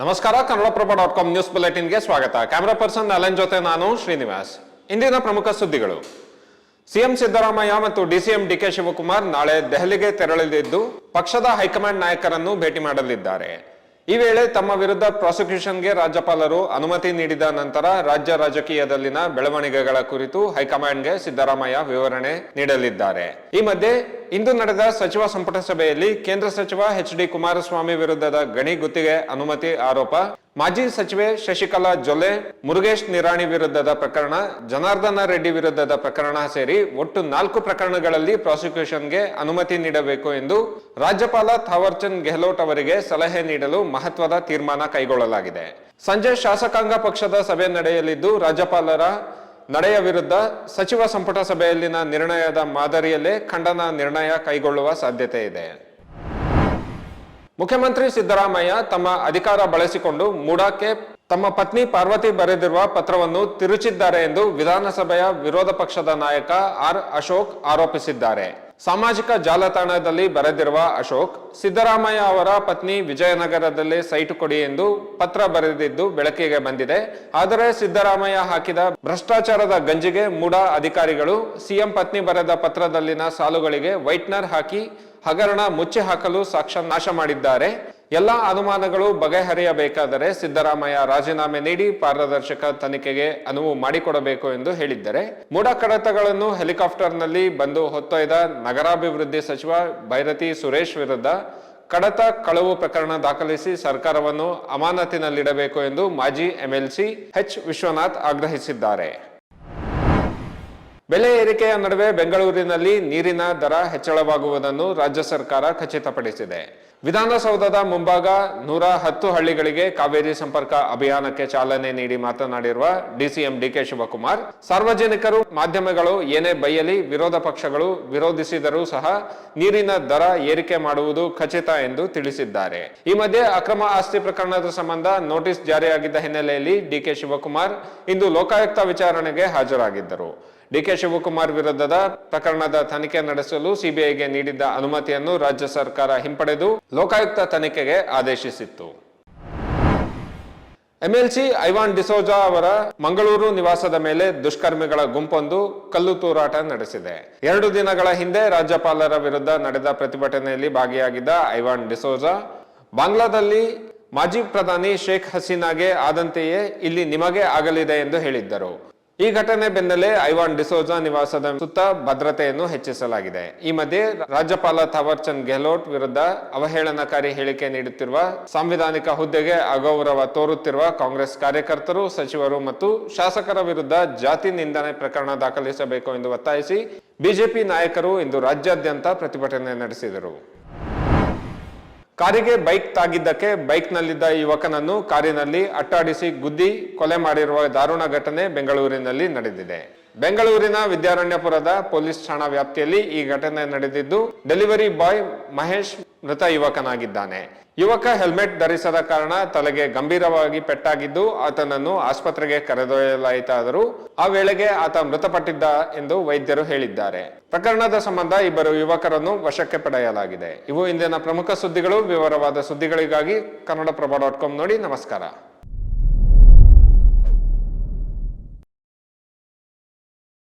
ನಮಸ್ಕಾರ Kannadaprabha dot com news ಬುಲೆಟಿನ್ಗೆ ಸ್ವಾಗತ. ಕ್ಯಾಮರಾ ಪರ್ಸನ್ ಅಲನ್ ಜೊತೆ ನಾನು ಶ್ರೀನಿವಾಸ್. ಇಂದಿನ ಪ್ರಮುಖ ಸುದ್ದಿಗಳು. ಸಿಎಂ ಸಿದ್ದರಾಮಯ್ಯ ಮತ್ತು ಡಿಸಿಎಂ ಡಿಕೆ ಶಿವಕುಮಾರ್ ನಾಳೆ ದೆಹಲಿಗೆ ತೆರಳಲಿದ್ದು, ಪಕ್ಷದ ಹೈಕಮಾಂಡ್ ನಾಯಕರನ್ನು ಭೇಟಿ ಮಾಡಲಿದ್ದಾರೆ. ಈ ವೇಳೆ ತಮ್ಮ ವಿರುದ್ಧ ಪ್ರಾಸಿಕ್ಯೂಷನ್ಗೆ ರಾಜ್ಯಪಾಲರು ಅನುಮತಿ ನೀಡಿದ ನಂತರ ರಾಜ್ಯ ರಾಜಕೀಯದಲ್ಲಿನ ಬೆಳವಣಿಗೆಗಳ ಕುರಿತು ಹೈಕಮಾಂಡ್ಗೆ ಸಿದ್ದರಾಮಯ್ಯ ವಿವರಣೆ ನೀಡಲಿದ್ದಾರೆ. ಈ ಮಧ್ಯೆ ಇಂದು ನಡೆದ ಸಚಿವ ಸಂಪುಟ ಸಭೆಯಲ್ಲಿ ಕೇಂದ್ರ ಸಚಿವ ಎಚ್ ಡಿ ಕುಮಾರಸ್ವಾಮಿ ವಿರುದ್ಧದ ಗಣಿ ಗುತ್ತಿಗೆ ಅನುಮತಿ ಆರೋಪ ಮಾಜಿ ಸಚಿವೆ ಶಶಿಕಲಾ ಜೊಲೆ ಮುರುಗೇಶ್ ನಿರಾಣಿ ವಿರುದ್ಧದ ಪ್ರಕರಣ, ಜನಾರ್ದನ ರೆಡ್ಡಿ ವಿರುದ್ಧದ ಪ್ರಕರಣ ಸೇರಿ ಒಟ್ಟು ನಾಲ್ಕು ಪ್ರಕರಣಗಳಲ್ಲಿ ಪ್ರಾಸಿಕ್ಯೂಷನ್ಗೆ ಅನುಮತಿ ನೀಡಬೇಕು ಎಂದು ರಾಜ್ಯಪಾಲ ಥಾವರ್ಚಂದ್ ಗೆಹ್ಲೋಟ್ ಅವರಿಗೆ ಸಲಹೆ ನೀಡಲು ಮಹತ್ವದ ತೀರ್ಮಾನ ಕೈಗೊಳ್ಳಲಾಗಿದೆ. ಸಂಜೆ ಶಾಸಕಾಂಗ ಪಕ್ಷದ ಸಭೆ ನಡೆಯಲಿದ್ದು, ರಾಜ್ಯಪಾಲರ ನಡೆಯ ವಿರುದ್ಧ ಸಚಿವ ಸಂಪುಟ ಸಭೆಯಲ್ಲಿನ ನಿರ್ಣಯದ ಮಾದರಿಯಲ್ಲೇ ಖಂಡನ ನಿರ್ಣಯ ಕೈಗೊಳ್ಳುವ ಸಾಧ್ಯತೆ ಇದೆ. ಮುಖ್ಯಮಂತ್ರಿ ಸಿದ್ದರಾಮಯ್ಯ ತಮ್ಮ ಅಧಿಕಾರ ಬಳಸಿಕೊಂಡು ಮೂಡಾಕ್ಕೆ ತಮ್ಮ ಪತ್ನಿ ಪಾರ್ವತಿ ಬರೆದಿರುವ ಪತ್ರವನ್ನು ತಿರುಚಿದ್ದಾರೆ ಎಂದು ವಿಧಾನಸಭೆಯ ವಿರೋಧ ಪಕ್ಷದ ನಾಯಕ ಆರ್ ಅಶೋಕ್ ಆರೋಪಿಸಿದ್ದಾರೆ. ಸಾಮಾಜಿಕ ಜಾಲತಾಣದಲ್ಲಿ ಬರೆದಿರುವ ಅಶೋಕ್, ಸಿದ್ದರಾಮಯ್ಯ ಅವರ ಪತ್ನಿ ವಿಜಯನಗರದಲ್ಲಿ ಸೈಟು ಕೊಡಿ ಎಂದು ಪತ್ರ ಬರೆದಿದ್ದು ಬೆಳಕಿಗೆ ಬಂದಿದೆ. ಆದರೆ ಸಿದ್ದರಾಮಯ್ಯ ಹಾಕಿದ ಭ್ರಷ್ಟಾಚಾರದ ಗಂಜಿಗೆ ಮೂಡ ಅಧಿಕಾರಿಗಳು, ಸಿಎಂ ಪತ್ನಿ ಬರೆದ ಪತ್ರದಲ್ಲಿನ ಸಾಲುಗಳಿಗೆ ವೈಟ್ನರ್ ಹಾಕಿ ಹಗರಣ ಮುಚ್ಚಿ ಹಾಕಲು ಸಾಕ್ಷ್ಯ ನಾಶ ಮಾಡಿದ್ದಾರೆ. ಎಲ್ಲ ಅನುಮಾನಗಳು ಬಗೆಹರಿಯಬೇಕಾದರೆ ಸಿದ್ದರಾಮಯ್ಯ ರಾಜೀನಾಮೆ ನೀಡಿ ಪಾರದರ್ಶಕ ತನಿಖೆಗೆ ಅನುವು ಮಾಡಿಕೊಡಬೇಕು ಎಂದು ಹೇಳಿದ್ದಾರೆ. ಮೂಡ ಕಡತಗಳನ್ನು ಹೆಲಿಕಾಪ್ಟರ್ನಲ್ಲಿ ಬಂದು ಹೊತ್ತೊಯ್ದ ನಗರಾಭಿವೃದ್ಧಿ ಸಚಿವ ಭೈರತಿ ಸುರೇಶ್ ವಿರುದ್ಧ ಕಡತ ಕಳವು ಪ್ರಕರಣ ದಾಖಲಿಸಿ ಸರ್ಕಾರವನ್ನು ಅಮಾನತಿನಲ್ಲಿಡಬೇಕು ಎಂದು ಮಾಜಿ ಎಂಎಲ್ಸಿ ಎಚ್ ವಿಶ್ವನಾಥ್ ಆಗ್ರಹಿಸಿದ್ದಾರೆ. ಬೆಲೆ ಏರಿಕೆಯ ನಡುವೆ ಬೆಂಗಳೂರಿನಲ್ಲಿ ನೀರಿನ ದರ ಹೆಚ್ಚಳವಾಗುವುದನ್ನು ರಾಜ್ಯ ಸರ್ಕಾರ ಖಚಿತಪಡಿಸಿದೆ. ವಿಧಾನಸೌಧದ ಮುಂಭಾಗ ನೂರ ಹತ್ತು ಹಳ್ಳಿಗಳಿಗೆ ಕಾವೇರಿ ಸಂಪರ್ಕ ಅಭಿಯಾನಕ್ಕೆ ಚಾಲನೆ ನೀಡಿ ಮಾತನಾಡಿರುವ ಡಿಸಿಎಂ ಡಿಕೆ ಶಿವಕುಮಾರ್, ಸಾರ್ವಜನಿಕರು, ಮಾಧ್ಯಮಗಳು ಏನೇ ಬೈಯಲಿ ವಿರೋಧ ಪಕ್ಷಗಳು ವಿರೋಧಿಸಿದರೂ ಸಹ ನೀರಿನ ದರ ಏರಿಕೆ ಮಾಡುವುದು ಖಚಿತ ಎಂದು ತಿಳಿಸಿದ್ದಾರೆ. ಈ ಮಧ್ಯೆ ಅಕ್ರಮ ಆಸ್ತಿ ಪ್ರಕರಣದ ಸಂಬಂಧ ನೋಟಿಸ್ ಜಾರಿಯಾಗಿದ್ದ ಹಿನ್ನೆಲೆಯಲ್ಲಿ ಡಿಕೆ ಶಿವಕುಮಾರ್ ಇಂದು ಲೋಕಾಯುಕ್ತ ವಿಚಾರಣೆಗೆ ಹಾಜರಾಗಿದ್ದರು. ಡಿಕೆ ಶಿವಕುಮಾರ್ ವಿರುದ್ಧದ ಪ್ರಕರಣದ ತನಿಖೆ ನಡೆಸಲು ಸಿಬಿಐಗೆ ನೀಡಿದ್ದ ಅನುಮತಿಯನ್ನು ರಾಜ್ಯ ಸರ್ಕಾರ ಹಿಂಪಡೆದು ಲೋಕಾಯುಕ್ತ ತನಿಖೆಗೆ ಆದೇಶಿಸಿತ್ತು. ಎಂಎಲ್ಸಿ ಐವಾನ್ ಡಿಸೋಜಾ ಅವರ ಮಂಗಳೂರು ನಿವಾಸದ ಮೇಲೆ ದುಷ್ಕರ್ಮಿಗಳ ಗುಂಪೊಂದು ಕಲ್ಲು ತೂರಾಟ ನಡೆಸಿದೆ. ಎರಡು ದಿನಗಳ ಹಿಂದೆ ರಾಜ್ಯಪಾಲರ ವಿರುದ್ಧ ನಡೆದ ಪ್ರತಿಭಟನೆಯಲ್ಲಿ ಭಾಗಿಯಾಗಿದ್ದ ಐವಾನ್ ಡಿಸೋಜಾ, ಬಾಂಗ್ಲಾದಲ್ಲಿ ಮಾಜಿ ಪ್ರಧಾನಿ ಶೇಖ್ ಹಸೀನಾಗೆ ಆದಂತೆಯೇ ಇಲ್ಲಿ ನಿಮಗೆ ಆಗಲಿದೆ ಎಂದು ಹೇಳಿದ್ದರು. ಈ ಘಟನೆ ಬೆನ್ನಲ್ಲೇ ಐವಾನ್ ಡಿಸೋಜಾ ನಿವಾಸದ ಸುತ್ತ ಭದ್ರತೆಯನ್ನು ಹೆಚ್ಚಿಸಲಾಗಿದೆ. ಈ ಮಧ್ಯೆ ರಾಜ್ಯಪಾಲ ಥಾವರ್ಚಂದ್ ಗೆಹ್ಲೋಟ್ ವಿರುದ್ಧ ಅವಹೇಳನಕಾರಿ ಹೇಳಿಕೆ ನೀಡುತ್ತಿರುವ ಸಾಂವಿಧಾನಿಕ ಹುದ್ದೆಗೆ ಅಗೌರವ ತೋರುತ್ತಿರುವ ಕಾಂಗ್ರೆಸ್ ಕಾರ್ಯಕರ್ತರು, ಸಚಿವರು ಮತ್ತು ಶಾಸಕರ ವಿರುದ್ಧ ಜಾತಿ ನಿಂದನೆ ಪ್ರಕರಣ ದಾಖಲಿಸಬೇಕು ಎಂದು ಒತ್ತಾಯಿಸಿ ಬಿಜೆಪಿ ನಾಯಕರು ಇಂದು ರಾಜ್ಯಾದ್ಯಂತ ಪ್ರತಿಭಟನೆ ನಡೆಸಿದರು. ಕಾರಿಗೆ ಬೈಕ್ ತಾಗಿದ್ದಕ್ಕೆ ಬೈಕ್ನಲ್ಲಿದ್ದ ಯುವಕನನ್ನು ಕಾರಿನಲ್ಲಿ ಅಟ್ಟಾಡಿಸಿ ಗುದ್ದಿ ಕೊಲೆ ಮಾಡಿರುವ ದಾರುಣ ಘಟನೆ ಬೆಂಗಳೂರಿನಲ್ಲಿ ನಡೆದಿದೆ. ಬೆಂಗಳೂರಿನ ವಿದ್ಯಾರಣ್ಯಪುರದ ಪೊಲೀಸ್ ಠಾಣಾ ವ್ಯಾಪ್ತಿಯಲ್ಲಿ ಈ ಘಟನೆ ನಡೆದಿದ್ದು, ಡೆಲಿವರಿ ಬಾಯ್ ಮಹೇಶ್ ಮೃತ ಯುವಕನಾಗಿದ್ದಾನೆ. ಯುವಕ ಹೆಲ್ಮೆಟ್ ಧರಿಸದ ಕಾರಣ ತಲೆಗೆ ಗಂಭೀರವಾಗಿ ಪೆಟ್ಟಾಗಿದ್ದು, ಆತನನ್ನು ಆಸ್ಪತ್ರೆಗೆ ಕರೆದೊಯ್ಯಲಾಯಿತಾದರೂ ಆ ವೇಳೆಗೆ ಆತ ಮೃತಪಟ್ಟಿದ್ದ ಎಂದು ವೈದ್ಯರು ಹೇಳಿದ್ದಾರೆ. ಪ್ರಕರಣದ ಸಂಬಂಧ ಇಬ್ಬರು ಯುವಕರನ್ನು ವಶಕ್ಕೆ ಪಡೆಯಲಾಗಿದೆ. ಇವು ಇಂದಿನ ಪ್ರಮುಖ ಸುದ್ದಿಗಳು. ವಿವರವಾದ ಸುದ್ದಿಗಳಿಗಾಗಿ ಕನ್ನಡಪ್ರಭ ಡಾಟ್ ಕಾಮ್ ನೋಡಿ ನಮಸ್ಕಾರ.